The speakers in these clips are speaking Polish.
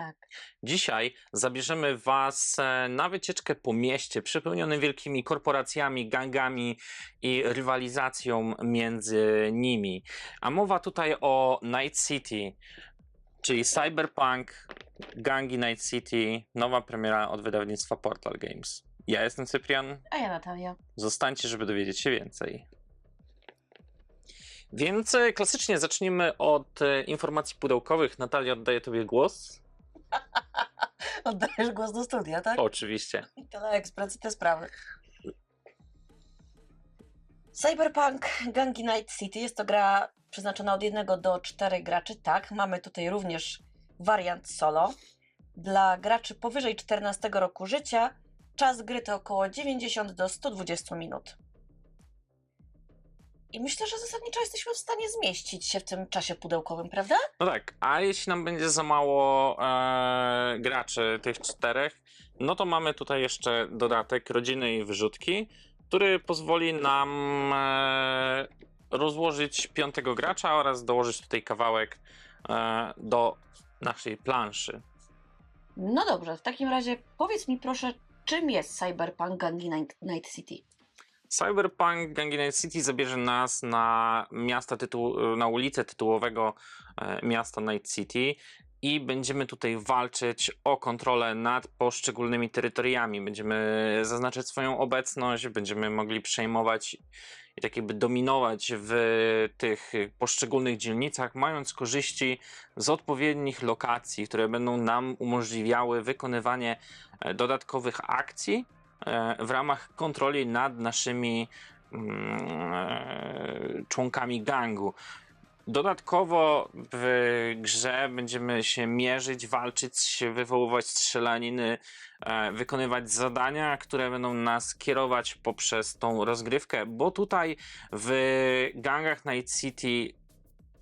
Tak. Dzisiaj zabierzemy Was e, na wycieczkę po mieście przepełnionym wielkimi korporacjami, gangami i rywalizacją między nimi. A mowa tutaj o Night City, czyli Cyberpunk, Gangi Night City, nowa premiera od wydawnictwa Portal Games. Ja jestem Cyprian, A ja Natalia. Zostańcie, żeby dowiedzieć się więcej. Więc e, klasycznie zacznijmy od e, informacji pudełkowych. Natalia, oddaję Tobie głos. Oddajesz głos do studia, tak? Oczywiście. Teleekspres i te sprawy. Cyberpunk Gangi Night City jest to gra przeznaczona od 1 do 4 graczy. Tak, mamy tutaj również wariant solo. Dla graczy powyżej 14 roku życia czas gry to około 90 do 120 minut. I myślę, że zasadniczo jesteśmy w stanie zmieścić się w tym czasie pudełkowym, prawda? No tak, a jeśli nam będzie za mało e, graczy tych czterech, no to mamy tutaj jeszcze dodatek rodziny i wyrzutki, który pozwoli nam e, rozłożyć piątego gracza oraz dołożyć tutaj kawałek e, do naszej planszy. No dobrze, w takim razie powiedz mi proszę, czym jest Cyberpunk Gangi Night, Night City? Cyberpunk Gangi Night City zabierze nas na miasta tytuł, na ulicę tytułowego e, miasta Night City i będziemy tutaj walczyć o kontrolę nad poszczególnymi terytoriami. Będziemy zaznaczać swoją obecność, będziemy mogli przejmować i tak jakby dominować w tych poszczególnych dzielnicach, mając korzyści z odpowiednich lokacji, które będą nam umożliwiały wykonywanie e, dodatkowych akcji w ramach kontroli nad naszymi mm, e, członkami gangu. Dodatkowo w grze będziemy się mierzyć, walczyć, wywoływać strzelaniny, e, wykonywać zadania, które będą nas kierować poprzez tą rozgrywkę, bo tutaj w gangach Night City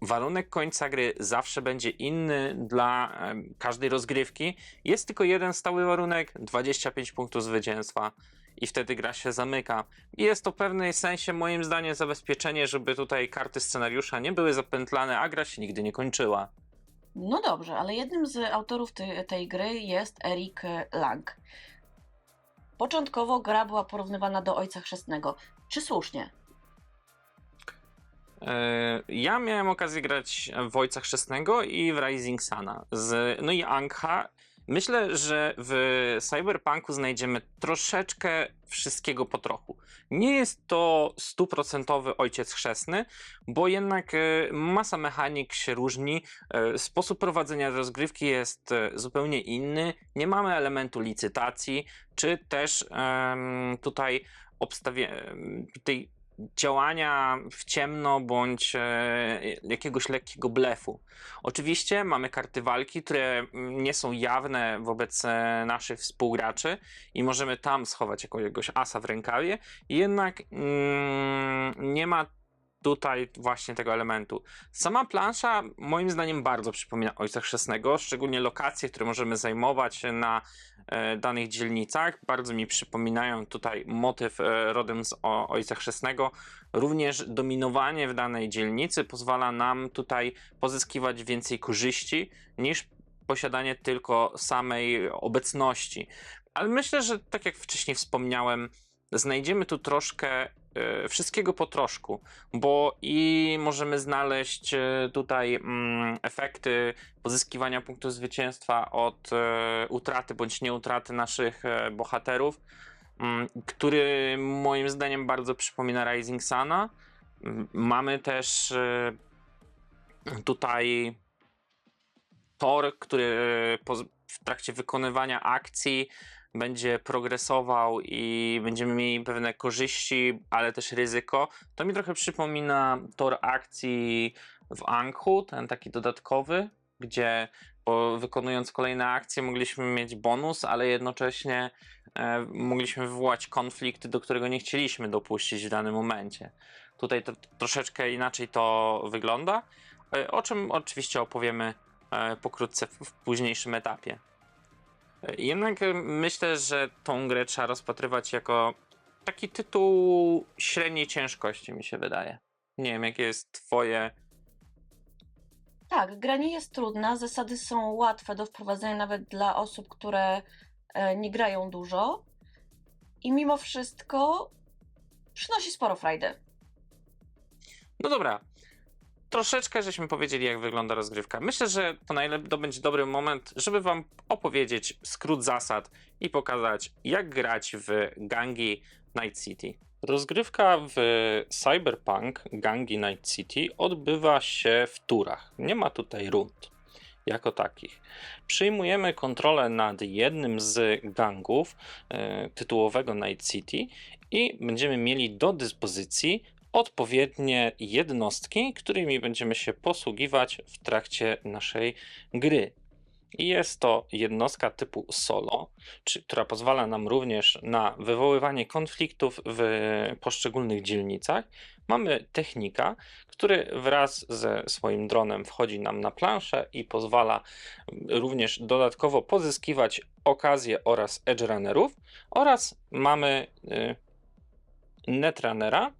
warunek końca gry zawsze będzie inny dla każdej rozgrywki. Jest tylko jeden stały warunek 25 punktów zwycięstwa i wtedy gra się zamyka. I jest to w pewnym sensie moim zdaniem zabezpieczenie, żeby tutaj karty scenariusza nie były zapętlane, a gra się nigdy nie kończyła. No dobrze, ale jednym z autorów ty, tej gry jest Eric Lang. Początkowo gra była porównywana do Ojca Chrzestnego. Czy słusznie? E, Ja miałem okazję grać w Ojca Chrzestnego i w Rising Suna. Z, no i Angha. Myślę, że w Cyberpunku znajdziemy troszeczkę wszystkiego po trochu. Nie jest to stuprocentowy ojciec chrzestny, bo jednak e, masa mechanik się różni. e, Sposób prowadzenia rozgrywki jest zupełnie inny. Nie mamy elementu licytacji, czy też em, tutaj obstawie, tutaj działania w ciemno bądź e, jakiegoś lekkiego blefu. Oczywiście mamy karty walki, które nie są jawne wobec e, naszych współgraczy i możemy tam schować jakiegoś asa w rękawie, jednak mm, nie ma tutaj właśnie tego elementu. Sama plansza moim zdaniem bardzo przypomina Ojca Chrzestnego, szczególnie lokacje, które możemy zajmować na danych dzielnicach. Bardzo mi przypominają tutaj motyw e, rodem z Ojca Chrzestnego. Również dominowanie w danej dzielnicy pozwala nam tutaj pozyskiwać więcej korzyści niż posiadanie tylko samej obecności. Ale myślę, że tak jak wcześniej wspomniałem, znajdziemy tu troszkę e, wszystkiego po troszku, bo i możemy znaleźć e, tutaj mm, efekty pozyskiwania punktu zwycięstwa od e, utraty bądź nieutraty naszych e, bohaterów, mm, który moim zdaniem bardzo przypomina Rising Suna. Mm, Mamy też e, tutaj tor, który w trakcie wykonywania akcji będzie progresował i będziemy mieli pewne korzyści, ale też ryzyko. To mi trochę przypomina tor akcji w Anku, ten taki dodatkowy, gdzie wykonując kolejne akcje mogliśmy mieć bonus, ale jednocześnie e, mogliśmy wywołać konflikt, do którego nie chcieliśmy dopuścić w danym momencie. Tutaj to, troszeczkę inaczej to wygląda, e, o czym oczywiście opowiemy e, pokrótce w, w późniejszym etapie. Jednak e, myślę, że tą grę trzeba rozpatrywać jako taki tytuł średniej ciężkości, mi się wydaje. Nie wiem, jakie jest Twoje Tak, gra nie jest trudna, zasady są łatwe do wprowadzenia nawet dla osób, które e, nie grają dużo. I mimo wszystko przynosi sporo frajdy. No dobra. Troszeczkę żeśmy powiedzieli, jak wygląda rozgrywka. Myślę, że to, najlep- będzie dobry moment, żeby Wam opowiedzieć skrót zasad i pokazać, jak grać w gangi Night City. Rozgrywka w Cyberpunk Gangi Night City odbywa się w turach. Nie ma tutaj rund jako takich. Przyjmujemy kontrolę nad jednym z gangów e, tytułowego Night City i będziemy mieli do dyspozycji odpowiednie jednostki, którymi będziemy się posługiwać w trakcie naszej gry. Jest to jednostka typu solo, czy, która pozwala nam również na wywoływanie konfliktów w poszczególnych dzielnicach. Mamy technika, który wraz ze swoim dronem wchodzi nam na planszę i pozwala również dodatkowo pozyskiwać okazję oraz edge runnerów. Oraz mamy y, netrunnera,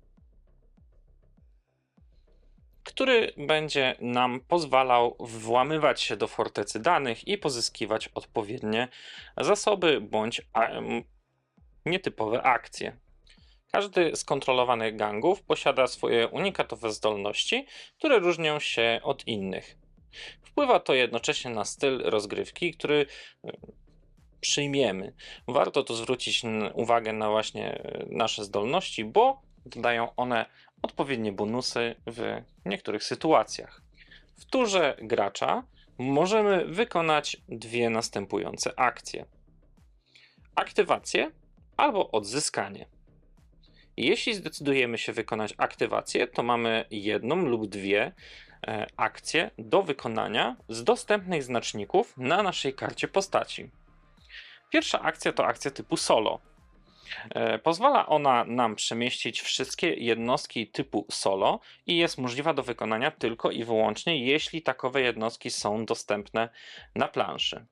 który będzie nam pozwalał włamywać się do fortecy danych i pozyskiwać odpowiednie zasoby bądź nietypowe akcje. Każdy z kontrolowanych gangów posiada swoje unikatowe zdolności, które różnią się od innych. Wpływa to jednocześnie na styl rozgrywki, który em, przyjmiemy. Warto tu zwrócić uwagę na właśnie e, nasze zdolności, bo dodają one odpowiednie bonusy w niektórych sytuacjach. W turze gracza możemy wykonać dwie następujące akcje: aktywację albo odzyskanie. Jeśli zdecydujemy się wykonać aktywację, to mamy jedną lub dwie e, akcje do wykonania z dostępnych znaczników na naszej karcie postaci. Pierwsza akcja to akcja typu solo. E, Pozwala ona nam przemieścić wszystkie jednostki typu solo i jest możliwa do wykonania tylko i wyłącznie, jeśli takowe jednostki są dostępne na planszy.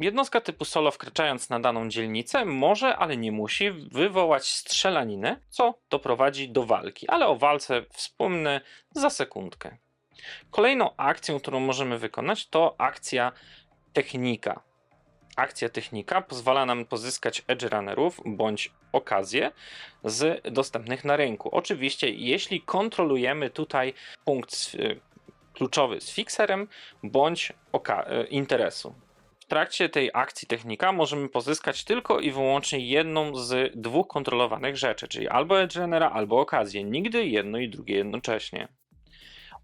Jednostka typu solo, wkraczając na daną dzielnicę, może, ale nie musi wywołać strzelaninę, co doprowadzi do walki, ale o walce wspomnę za sekundkę. Kolejną akcją, którą możemy wykonać, to akcja technika. Akcja technika pozwala nam pozyskać edge runnerów bądź okazję z dostępnych na rynku. Oczywiście, jeśli kontrolujemy tutaj punkt y, kluczowy z fixerem bądź y, interesu. W trakcie tej akcji technika możemy pozyskać tylko i wyłącznie jedną z dwóch kontrolowanych rzeczy, czyli albo edge runnera, albo okazję. Nigdy jedno i drugie jednocześnie.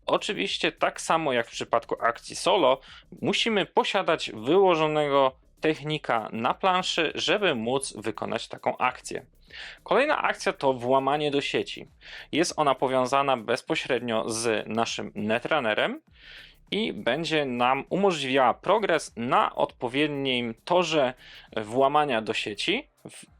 Oczywiście, tak samo jak w przypadku akcji solo, musimy posiadać wyłożonego technika na planszy, żeby móc wykonać taką akcję. Kolejna akcja to włamanie do sieci. Jest ona powiązana bezpośrednio z naszym netrunnerem i będzie nam umożliwiała progres na odpowiednim torze włamania do sieci.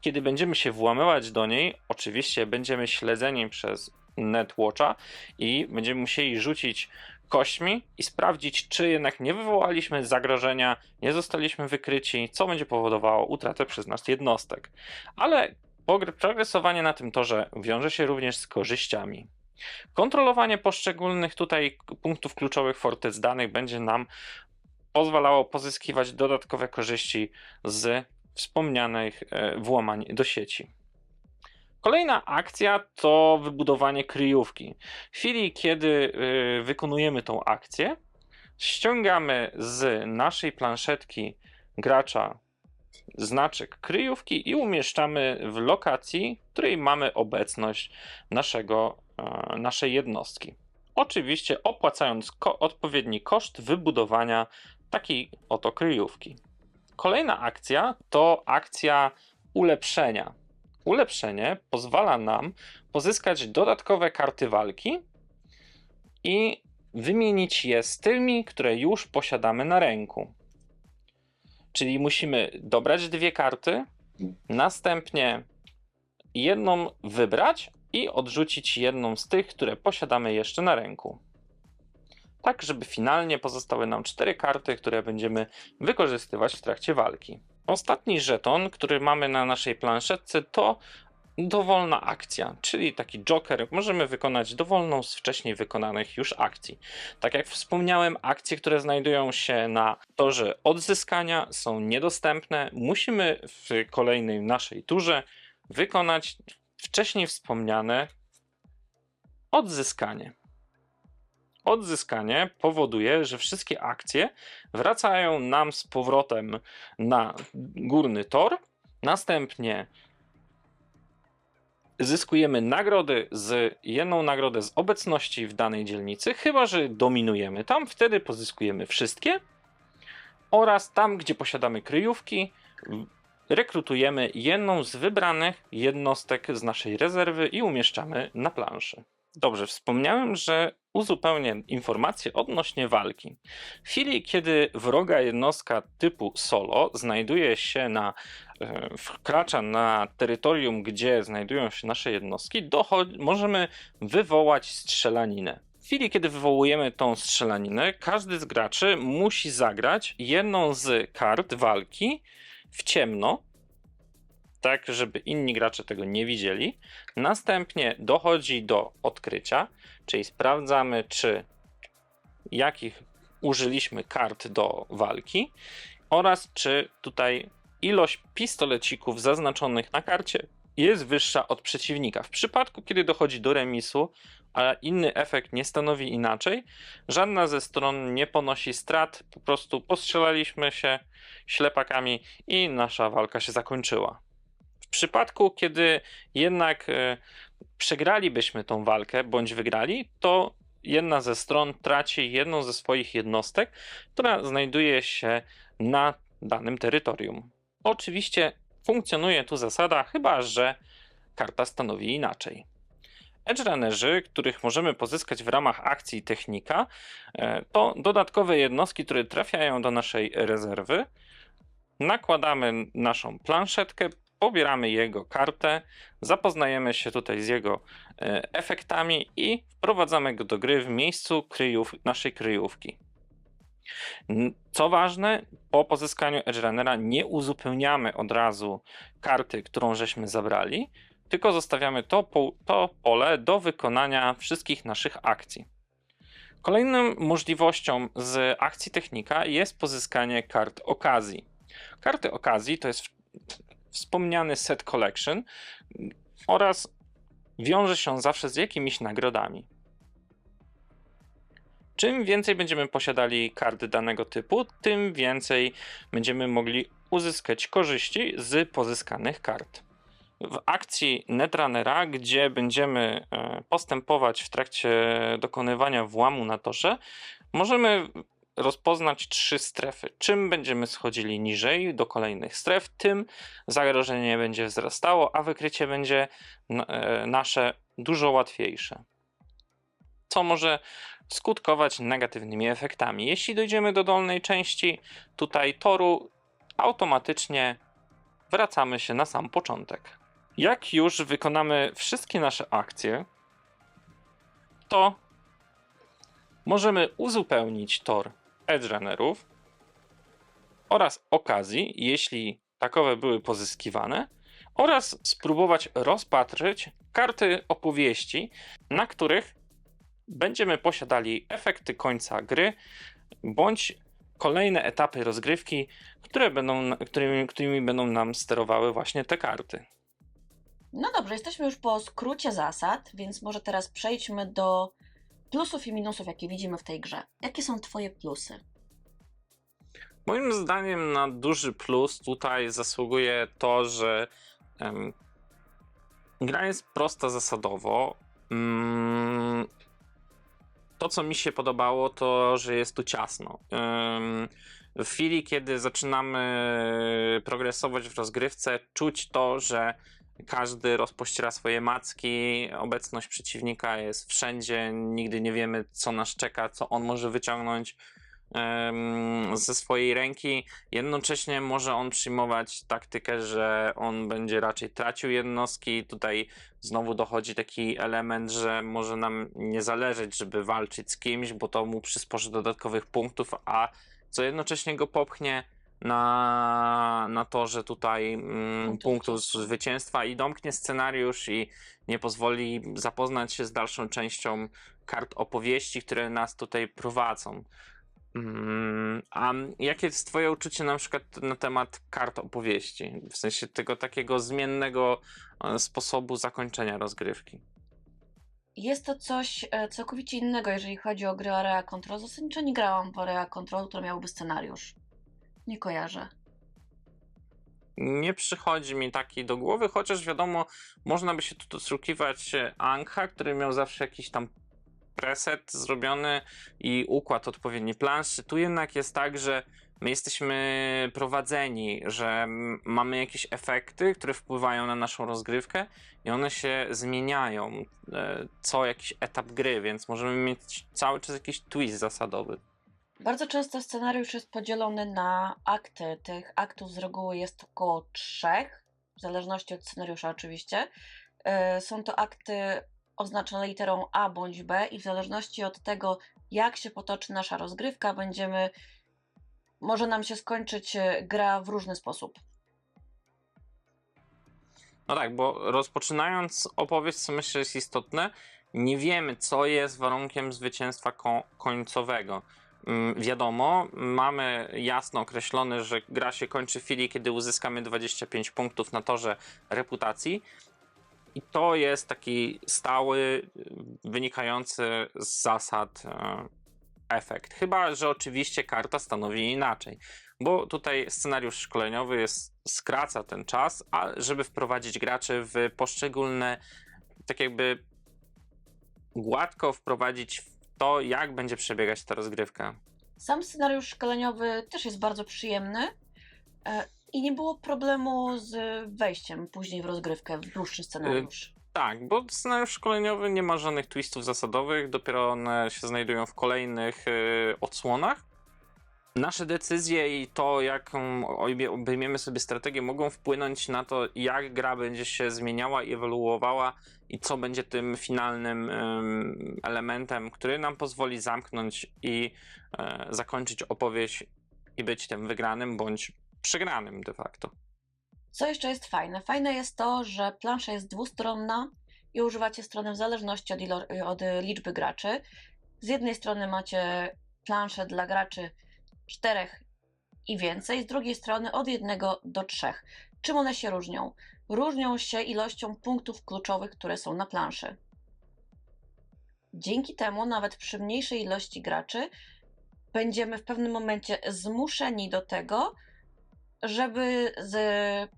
Kiedy będziemy się włamywać do niej, oczywiście będziemy śledzeni przez Netwatcha i będziemy musieli rzucić kośćmi i sprawdzić, czy jednak nie wywołaliśmy zagrożenia, nie zostaliśmy wykryci, co będzie powodowało utratę przez nas jednostek. Ale progresowanie na tym torze wiąże się również z korzyściami. Kontrolowanie poszczególnych tutaj punktów kluczowych fortec danych będzie nam pozwalało pozyskiwać dodatkowe korzyści z wspomnianych e, włamań do sieci. Kolejna akcja to wybudowanie kryjówki. W chwili, kiedy y, wykonujemy tą akcję, ściągamy z naszej planszetki gracza znaczek kryjówki i umieszczamy w lokacji, w której mamy obecność naszego, e, naszej jednostki. Oczywiście opłacając ko- odpowiedni koszt wybudowania takiej oto kryjówki. Kolejna akcja to akcja ulepszenia. Ulepszenie pozwala nam pozyskać dodatkowe karty walki i wymienić je z tymi, które już posiadamy na ręku. Czyli musimy dobrać dwie karty, następnie jedną wybrać i odrzucić jedną z tych, które posiadamy jeszcze na ręku. Tak, żeby finalnie pozostały nam cztery karty, które będziemy wykorzystywać w trakcie walki. Ostatni żeton, który mamy na naszej planszetce, to dowolna akcja, czyli taki joker. Możemy wykonać dowolną z wcześniej wykonanych już akcji. Tak jak wspomniałem, akcje, które znajdują się na torze odzyskania są niedostępne. Musimy w kolejnej naszej turze wykonać wcześniej wspomniane odzyskanie. Odzyskanie powoduje, że wszystkie akcje wracają nam z powrotem na górny tor. Następnie zyskujemy nagrody z jedną nagrodę z obecności w danej dzielnicy, chyba że dominujemy tam, wtedy pozyskujemy wszystkie. Oraz tam, gdzie posiadamy kryjówki, rekrutujemy jedną z wybranych jednostek z naszej rezerwy i umieszczamy na planszy. Dobrze, wspomniałem, że uzupełnię informacje odnośnie walki. W chwili, kiedy wroga jednostka typu solo znajduje się na, e, wkracza na terytorium, gdzie znajdują się nasze jednostki, możemy wywołać strzelaninę. W chwili, kiedy wywołujemy tą strzelaninę, każdy z graczy musi zagrać jedną z kart walki w ciemno, tak żeby inni gracze tego nie widzieli. Następnie dochodzi do odkrycia, czyli sprawdzamy, czy jakich użyliśmy kart do walki oraz czy tutaj ilość pistolecików zaznaczonych na karcie jest wyższa od przeciwnika. W przypadku, kiedy dochodzi do remisu, a inny efekt nie stanowi inaczej, żadna ze stron nie ponosi strat, po prostu postrzelaliśmy się ślepakami i nasza walka się zakończyła. Przypadku, kiedy jednak e, przegralibyśmy tą walkę bądź wygrali, to jedna ze stron traci jedną ze swoich jednostek, która znajduje się na danym terytorium. Oczywiście funkcjonuje tu zasada, chyba że karta stanowi inaczej. Edge runnerzy, których możemy pozyskać w ramach akcji technika, e, to dodatkowe jednostki, które trafiają do naszej rezerwy. Nakładamy naszą planszetkę, pobieramy jego kartę, zapoznajemy się tutaj z jego e, efektami i wprowadzamy go do gry w miejscu kryjów, naszej kryjówki. Co ważne, po pozyskaniu Edge Runnera nie uzupełniamy od razu karty, którą żeśmy zabrali, tylko zostawiamy to, to pole do wykonania wszystkich naszych akcji. Kolejną możliwością z akcji technika jest pozyskanie kart okazji. Karty okazji to jest wspomniany set collection oraz wiąże się zawsze z jakimiś nagrodami. Czym więcej będziemy posiadali kart danego typu, tym więcej będziemy mogli uzyskać korzyści z pozyskanych kart. W akcji Netrunnera, gdzie będziemy e, postępować w trakcie dokonywania włamu na torze, możemy rozpoznać trzy strefy. Czym będziemy schodzili niżej do kolejnych stref, tym zagrożenie będzie wzrastało, a wykrycie będzie e, nasze dużo łatwiejsze. Co może skutkować negatywnymi efektami. Jeśli dojdziemy do dolnej części tutaj toru, automatycznie wracamy się na sam początek. Jak już wykonamy wszystkie nasze akcje, to możemy uzupełnić tor edge runnerów oraz okazji, jeśli takowe były pozyskiwane, oraz spróbować rozpatrzyć karty opowieści, na których będziemy posiadali efekty końca gry bądź kolejne etapy rozgrywki, które będą, którymi, którymi będą nam sterowały właśnie te karty. No dobrze, jesteśmy już po skrócie zasad, więc może teraz przejdźmy do plusów i minusów, jakie widzimy w tej grze. Jakie są Twoje plusy? Moim zdaniem na duży plus tutaj zasługuje to, że gra jest prosta zasadowo. Mm, to, co mi się podobało, to, że jest tu ciasno. W chwili, kiedy zaczynamy progresować w rozgrywce, czuć to, że każdy rozpościera swoje macki, obecność przeciwnika jest wszędzie, nigdy nie wiemy, co nas czeka, co on może wyciągnąć ze swojej ręki. Jednocześnie może on przyjmować taktykę, że on będzie raczej tracił jednostki. Tutaj znowu dochodzi taki element, że może nam nie zależeć, żeby walczyć z kimś, bo to mu przysporzy dodatkowych punktów, a co jednocześnie go popchnie na, na torze tutaj mm, Punktów punktów zwycięstwa. i domknie scenariusz i nie pozwoli zapoznać się z dalszą częścią kart opowieści, które nas tutaj prowadzą. Mm, A jakie jest Twoje uczucie na przykład na temat kart opowieści? W sensie tego takiego zmiennego e, sposobu zakończenia rozgrywki. Jest to coś e, całkowicie innego, jeżeli chodzi o grę Area Control. Zasadniczo nie grałam w Area Control, która miałaby scenariusz. Nie kojarzę. Nie przychodzi mi taki do głowy, chociaż wiadomo, można by się tu doszukiwać e, Ankha, który miał zawsze jakiś tam preset zrobiony i układ odpowiedni planszy. Tu jednak jest tak, że my jesteśmy prowadzeni, że mamy jakieś efekty, które wpływają na naszą rozgrywkę i one się zmieniają e, co jakiś etap gry, więc możemy mieć cały czas jakiś twist zasadowy. Bardzo często scenariusz jest podzielony na akty. Tych aktów z reguły jest około trzech, w zależności od scenariusza oczywiście. E, Są to akty oznaczone literą A bądź B i w zależności od tego, jak się potoczy nasza rozgrywka, będziemy. Może nam się skończyć e, gra w różny sposób. No tak, bo rozpoczynając opowieść, co myślę jest istotne, nie wiemy, co jest warunkiem zwycięstwa ko- końcowego. Mm, Wiadomo, mamy jasno określone, że gra się kończy w chwili, kiedy uzyskamy 25 punktów na torze reputacji. I to jest taki stały, wynikający z zasad e, efekt. Chyba, że oczywiście karta stanowi inaczej. Bo tutaj scenariusz szkoleniowy jest, skraca ten czas, a żeby wprowadzić graczy w poszczególne, tak jakby gładko wprowadzić w to, jak będzie przebiegać ta rozgrywka. Sam scenariusz szkoleniowy też jest bardzo przyjemny e, i nie było problemu z wejściem później w rozgrywkę, w dłuższy scenariusz. Tak, bo scenariusz szkoleniowy nie ma żadnych twistów zasadowych, dopiero one się znajdują w kolejnych y, odsłonach. Nasze decyzje i to, jaką obejmiemy sobie strategię, mogą wpłynąć na to, jak gra będzie się zmieniała i ewoluowała, i co będzie tym finalnym ym, elementem, który nam pozwoli zamknąć i e, zakończyć opowieść i być tym wygranym bądź przegranym de facto. Co jeszcze jest fajne? Fajne jest to, że plansza jest dwustronna i używacie strony w zależności od, ilo- od liczby graczy. Z jednej strony macie planszę dla graczy czterech i więcej, z drugiej strony od jednego do trzech. Czym one się różnią? Różnią się ilością punktów kluczowych, które są na planszy. Dzięki temu, nawet przy mniejszej ilości graczy, będziemy w pewnym momencie zmuszeni do tego, żeby z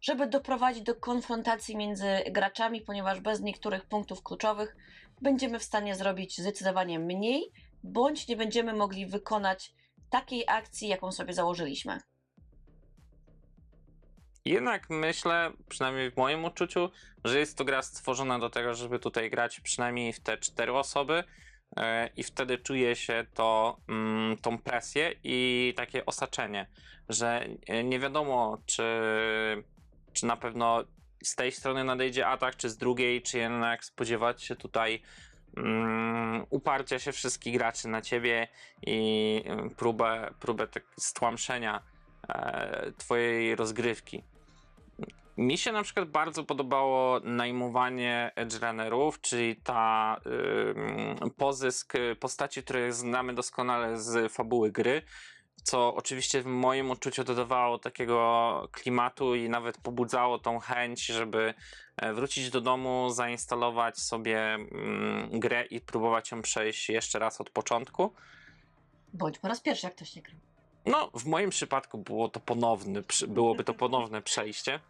żeby doprowadzić do konfrontacji między graczami, ponieważ bez niektórych punktów kluczowych będziemy w stanie zrobić zdecydowanie mniej, bądź nie będziemy mogli wykonać takiej akcji, jaką sobie założyliśmy. Jednak myślę, przynajmniej w moim odczuciu, że jest to gra stworzona do tego, żeby tutaj grać przynajmniej w te cztery osoby e, i wtedy czuje się to, mm, tą presję i takie osaczenie, że e, nie wiadomo, czy, czy na pewno z tej strony nadejdzie atak, czy z drugiej, czy jednak spodziewać się tutaj mm, uparcia się wszystkich graczy na ciebie i mm, próbę, próbę tak stłamszenia e, twojej rozgrywki. Mi się na przykład bardzo podobało najmowanie edge runnerów, czyli ta ym, pozysk postaci, które znamy doskonale z fabuły gry, co oczywiście w moim odczuciu dodawało takiego klimatu i nawet pobudzało tą chęć, żeby e, wrócić do domu, zainstalować sobie mm, grę i próbować ją przejść jeszcze raz od początku. Bądź po raz pierwszy, jak ktoś nie gra. No, w moim przypadku było to ponowny, byłoby to ponowne przejście.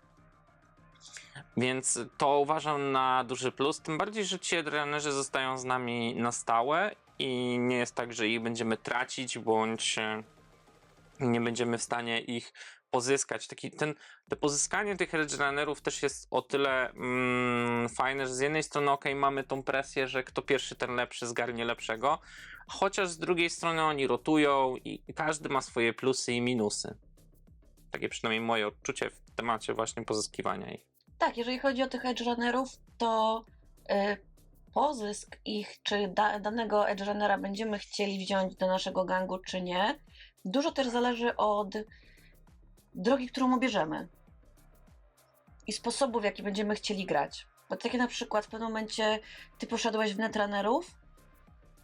Więc to uważam na duży plus. Tym bardziej, że ci adrenerzy zostają z nami na stałe i nie jest tak, że ich będziemy tracić bądź nie będziemy w stanie ich pozyskać. Taki, ten, to pozyskanie tych Edgerunnerów też jest o tyle mm, fajne, że z jednej strony ok, mamy tą presję, że kto pierwszy, ten lepszy zgarnie lepszego, chociaż z drugiej strony oni rotują i i każdy ma swoje plusy i minusy. Takie przynajmniej moje odczucie w temacie właśnie pozyskiwania ich. Tak, jeżeli chodzi o tych edge runnerów, to y, pozysk ich, czy da, danego edge runnera będziemy chcieli wziąć do naszego gangu, czy nie, Dużo też zależy od drogi, którą obierzemy i sposobu, w jaki będziemy chcieli grać. Bo takie na przykład w pewnym momencie ty poszedłeś w netrunnerów,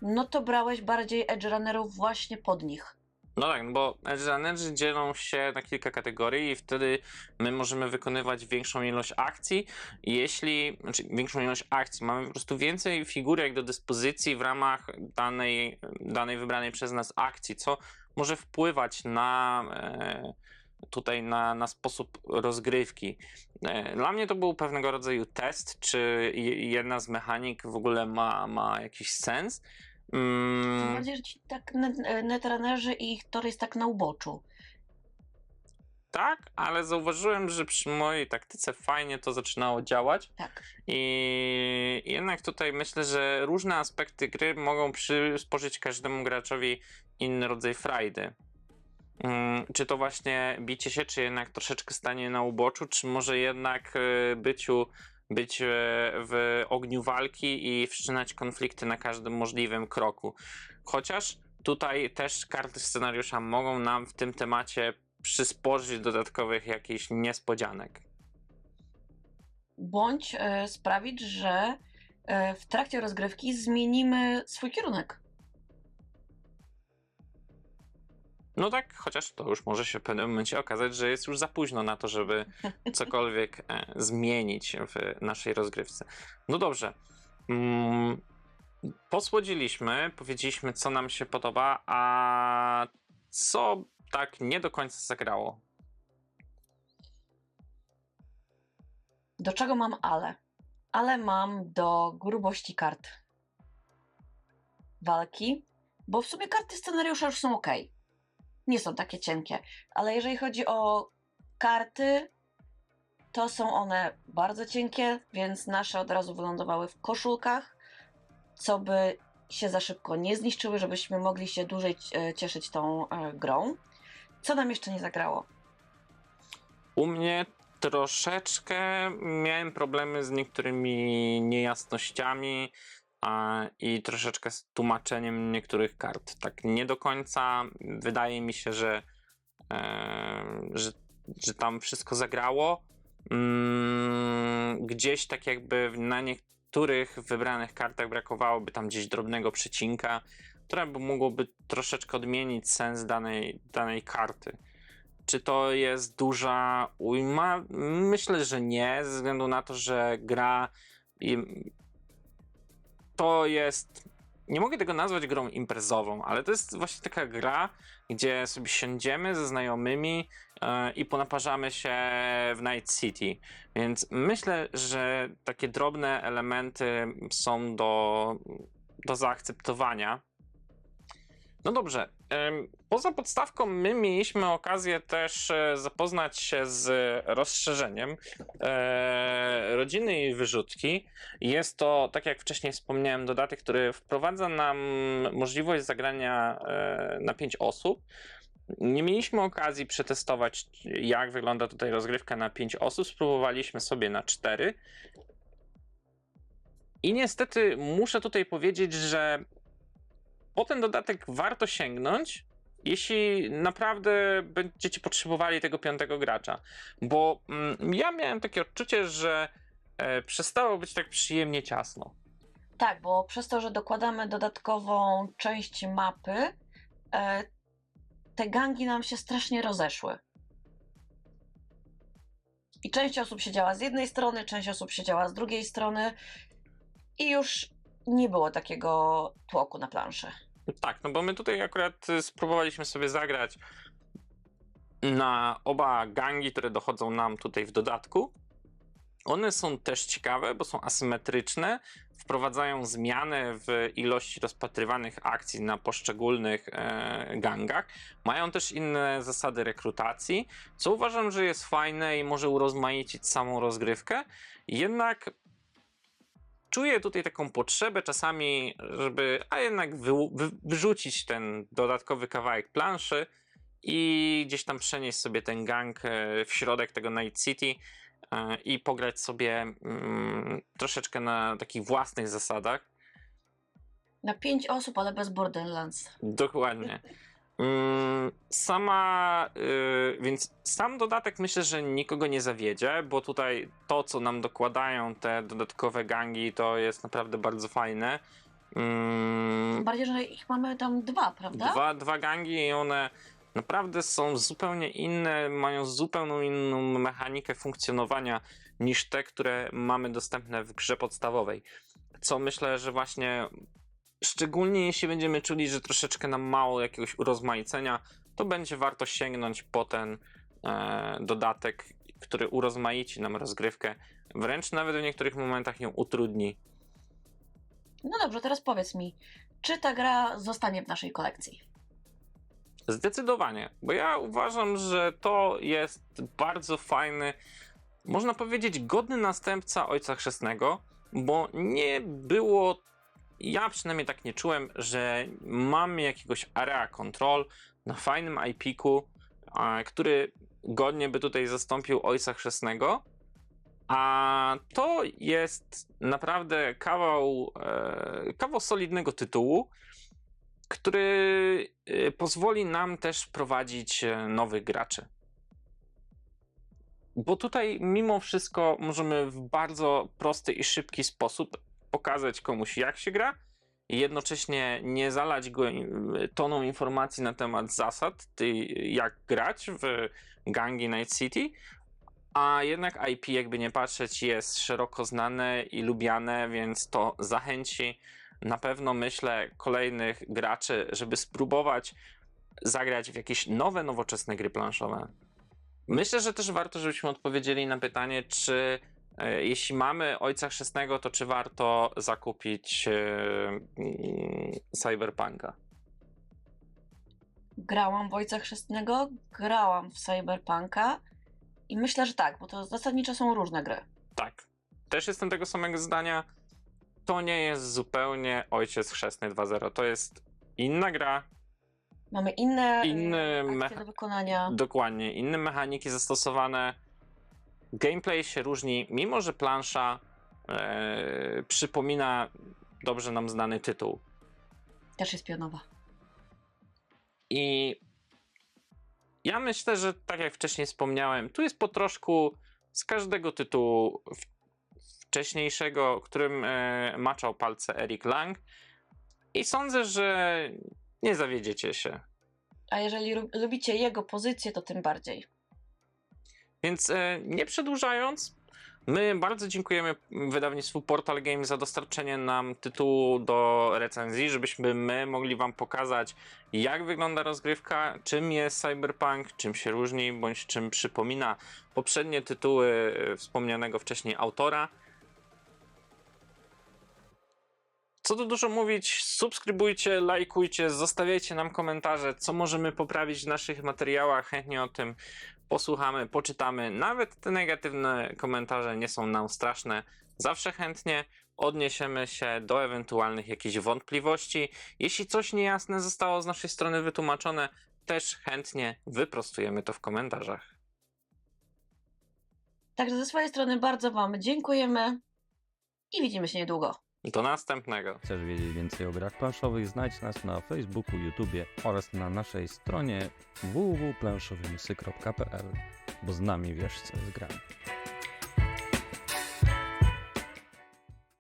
no to brałeś bardziej edge runnerów właśnie pod nich. No tak, no bo Edge dzielą się na kilka kategorii i wtedy my możemy wykonywać większą ilość akcji. Jeśli, znaczy większą ilość akcji, mamy po prostu więcej figurek do dyspozycji w ramach danej, danej wybranej przez nas akcji, co może wpływać na e, tutaj na, na sposób rozgrywki. E, Dla mnie to był pewnego rodzaju test, czy je- jedna z mechanik w ogóle ma, ma jakiś sens. Mm, bardziej, że ci tak e, netrunnerzy i ich tor jest tak na uboczu. Tak, ale zauważyłem, że przy mojej taktyce fajnie to zaczynało działać. Tak. I jednak tutaj myślę, że różne aspekty gry mogą przysporzyć każdemu graczowi inny rodzaj frajdy. Mm, Czy to właśnie bicie się, czy jednak troszeczkę stanie na uboczu, czy może jednak e, byciu, być e, w ogniu walki i wszczynać konflikty na każdym możliwym kroku. Chociaż tutaj też karty scenariusza mogą nam w tym temacie przysporzyć dodatkowych jakichś niespodzianek. Bądź e, sprawić, że e, w trakcie rozgrywki zmienimy swój kierunek. No tak, chociaż to już może się w pewnym momencie okazać, że jest już za późno na to, żeby cokolwiek e, zmienić w naszej rozgrywce. No dobrze. Mm, posłodziliśmy, powiedzieliśmy, co nam się podoba, a co tak nie do końca zagrało. Do czego mam ale? Ale mam do grubości kart walki, bo w sumie karty scenariusza już są ok. Nie są takie cienkie, ale jeżeli chodzi o karty, to są one bardzo cienkie, więc nasze od razu wylądowały w koszulkach, co by się za szybko nie zniszczyły, żebyśmy mogli się dłużej e, cieszyć tą e, grą. Co nam jeszcze nie zagrało? U mnie troszeczkę miałem problemy z niektórymi niejasnościami i troszeczkę z tłumaczeniem niektórych kart. Tak nie do końca wydaje mi się, że, e, że, że tam wszystko zagrało. Mm, gdzieś tak jakby na niektórych wybranych kartach brakowałoby tam gdzieś drobnego przecinka, które by mogłoby troszeczkę odmienić sens danej, danej karty. Czy to jest duża ujma? Myślę, że nie, ze względu na to, że gra to jest. Nie mogę tego nazwać grą imprezową, ale to jest właśnie taka gra, gdzie sobie siądziemy ze znajomymi e, i ponaparzamy się w Night City. Więc myślę, że takie drobne elementy są do, do zaakceptowania. No dobrze. Poza podstawką my mieliśmy okazję też e, zapoznać się z rozszerzeniem e, rodziny i wyrzutki. Jest to, tak jak wcześniej wspomniałem, dodatek, który wprowadza nam możliwość zagrania e, na 5 osób. Nie mieliśmy okazji przetestować, jak wygląda tutaj rozgrywka na 5 osób. Spróbowaliśmy sobie na 4. I niestety muszę tutaj powiedzieć, że po ten dodatek warto sięgnąć, jeśli naprawdę będziecie potrzebowali tego piątego gracza. Bo mm, ja miałem takie odczucie, że e, przestało być tak przyjemnie ciasno. Tak, bo przez to, że dokładamy dodatkową część mapy, e, te gangi nam się strasznie rozeszły. I część osób siedziała z jednej strony, część osób siedziała z drugiej strony i już nie było takiego tłoku na planszy. Tak, no bo my tutaj akurat y, spróbowaliśmy sobie zagrać na oba gangi, które dochodzą nam tutaj w dodatku. One są też ciekawe, bo są asymetryczne, wprowadzają zmiany w ilości rozpatrywanych akcji na poszczególnych e, gangach. Mają też inne zasady rekrutacji, co uważam, że jest fajne i może urozmaicić samą rozgrywkę. Jednak czuję tutaj taką potrzebę czasami, żeby a jednak wy, wy, wyrzucić ten dodatkowy kawałek planszy i gdzieś tam przenieść sobie ten gang e, w środek tego Night City e, i pograć sobie mm, troszeczkę na takich własnych zasadach. Na pięć osób, ale bez Borderlands. Dokładnie. Mm, Sama, y, więc sam dodatek myślę, że nikogo nie zawiedzie, bo tutaj to, co nam dokładają te dodatkowe gangi, to jest naprawdę bardzo fajne. Tym bardziej, że ich mamy tam dwa, prawda? Dwa, dwa gangi i one naprawdę są zupełnie inne, mają zupełnie inną mechanikę funkcjonowania niż te, które mamy dostępne w grze podstawowej. Co myślę, że właśnie szczególnie jeśli będziemy czuli, że troszeczkę nam mało jakiegoś urozmaicenia, to będzie warto sięgnąć po ten e, dodatek, który urozmaici nam rozgrywkę. Wręcz nawet w niektórych momentach ją utrudni. No dobrze, teraz powiedz mi, czy ta gra zostanie w naszej kolekcji? Zdecydowanie, bo ja uważam, że to jest bardzo fajny, można powiedzieć, godny następca Ojca Chrzestnego, bo nie było, ja przynajmniej tak nie czułem, że mamy jakiegoś area control na fajnym IP-ku, który godnie by tutaj zastąpił Ojca Chrzestnego. A to jest naprawdę kawał, e, kawał solidnego tytułu, który y, pozwoli nam też prowadzić e, nowych graczy. Bo tutaj mimo wszystko możemy w bardzo prosty i szybki sposób pokazać komuś jak się gra i jednocześnie nie zalać go im- toną informacji na temat zasad, jak grać w gangi Night City, a jednak IP jakby nie patrzeć jest szeroko znane i lubiane, więc to zachęci na pewno myślę kolejnych graczy, żeby spróbować zagrać w jakieś nowe, nowoczesne gry planszowe. Myślę, że też warto, żebyśmy odpowiedzieli na pytanie, czy jeśli mamy Ojca Chrzestnego, to czy warto zakupić e, mm, Cyberpunka? Grałam w Ojca Chrzestnego, grałam w Cyberpunka i myślę, że tak, bo to zasadniczo są różne gry. Tak. Też jestem tego samego zdania. To nie jest zupełnie Ojciec Chrzestny 2.0. To jest inna gra, Mamy inne e, mecha- do wykonania. Dokładnie, inne mechaniki zastosowane. Gameplay się różni, mimo że plansza e, przypomina dobrze nam znany tytuł. Też jest pionowa. I ja myślę, że tak jak wcześniej wspomniałem, tu jest po troszku z każdego tytułu wcześniejszego, którym e, maczał palce Eric Lang. I sądzę, że nie zawiedziecie się. A jeżeli lu- lubicie jego pozycję, to tym bardziej. Więc e, nie przedłużając, my bardzo dziękujemy wydawnictwu Portal Games za dostarczenie nam tytułu do recenzji, żebyśmy my mogli wam pokazać, jak wygląda rozgrywka, czym jest Cyberpunk, czym się różni, bądź czym przypomina poprzednie tytuły e, wspomnianego wcześniej autora. Co tu dużo mówić, subskrybujcie, lajkujcie, zostawiajcie nam komentarze, co możemy poprawić w naszych materiałach. Chętnie o tym posłuchamy, poczytamy. Nawet te negatywne komentarze nie są nam straszne. Zawsze chętnie odniesiemy się do ewentualnych jakichś wątpliwości. Jeśli coś niejasne zostało z naszej strony wytłumaczone, też chętnie wyprostujemy to w komentarzach. Także ze swojej strony bardzo Wam dziękujemy i widzimy się niedługo. Do następnego. Chcesz wiedzieć więcej o grach planszowych? Znajdź nas na Facebooku, YouTubie oraz na naszej stronie www.planszowymysy.pl, bo z nami wiesz co jest grami.